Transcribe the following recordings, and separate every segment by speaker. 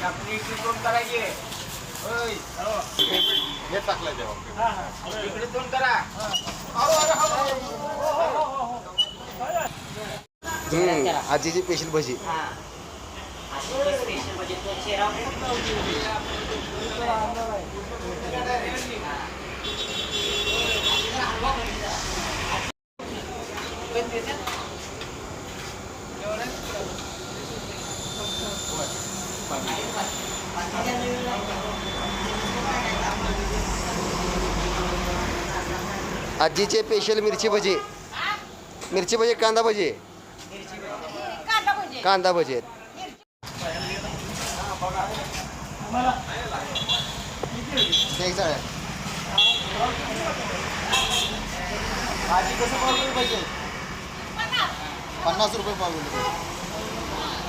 Speaker 1: तोंड करायचे. होय.
Speaker 2: हे टाकलं जेव्हा
Speaker 1: इकडे तोंड करा.
Speaker 3: हम्म, आजीची स्पेशल भजी.
Speaker 4: स्पेशल तो चेहरा पूर्ण
Speaker 3: आजीचे स्पेशल मिरची भजी. मिरची भजी कांदा भजी? कांदा भजी.
Speaker 2: भाजी कसं पाहिजे? पन्नास रुपये पावलं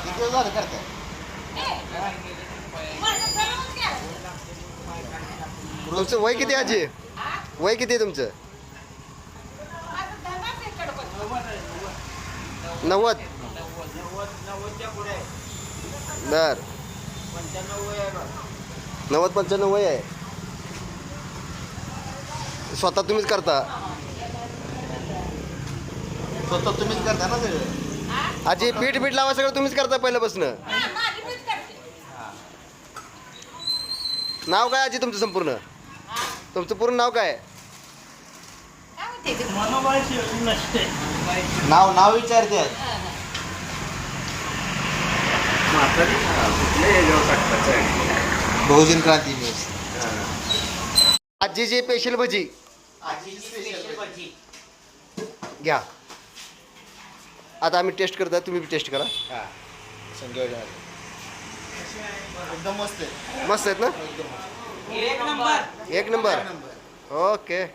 Speaker 2: किती दिवस झालं करताय?
Speaker 3: तुमचं वय किती आहे आजी? वय किती आहे तुमचं? नव्वद. बर. नव्वद पंच्याण्णव वय आहे. स्वतः तुम्हीच करता?
Speaker 2: स्वतः तुम्हीच करता ना सगळं?
Speaker 3: आजी पीठ पीठ लावा सगळं तुम्हीच करता पहिल्यापासून. नाव काय आजी तुमचं संपूर्ण? तुमचं पूर्ण नाव काय?
Speaker 2: नाव नाव विचारते. बहुजन क्रांती न्यूज.
Speaker 3: आजीची स्पेशल भजी.
Speaker 4: स्पेशल भजी.
Speaker 3: घ्या. आता आम्ही टेस्ट करता तुम्ही टेस्ट करा.
Speaker 2: संजय एकदम मस्त आहे
Speaker 3: मस्त आहेत ना?
Speaker 4: एक नंबर.
Speaker 3: एक नंबर. ओके.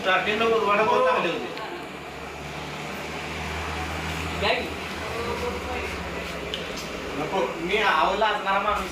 Speaker 1: स्टार्टिंगला वडापाव चांगले होते.
Speaker 4: काय
Speaker 1: नको मी आवला असणारा माणूस.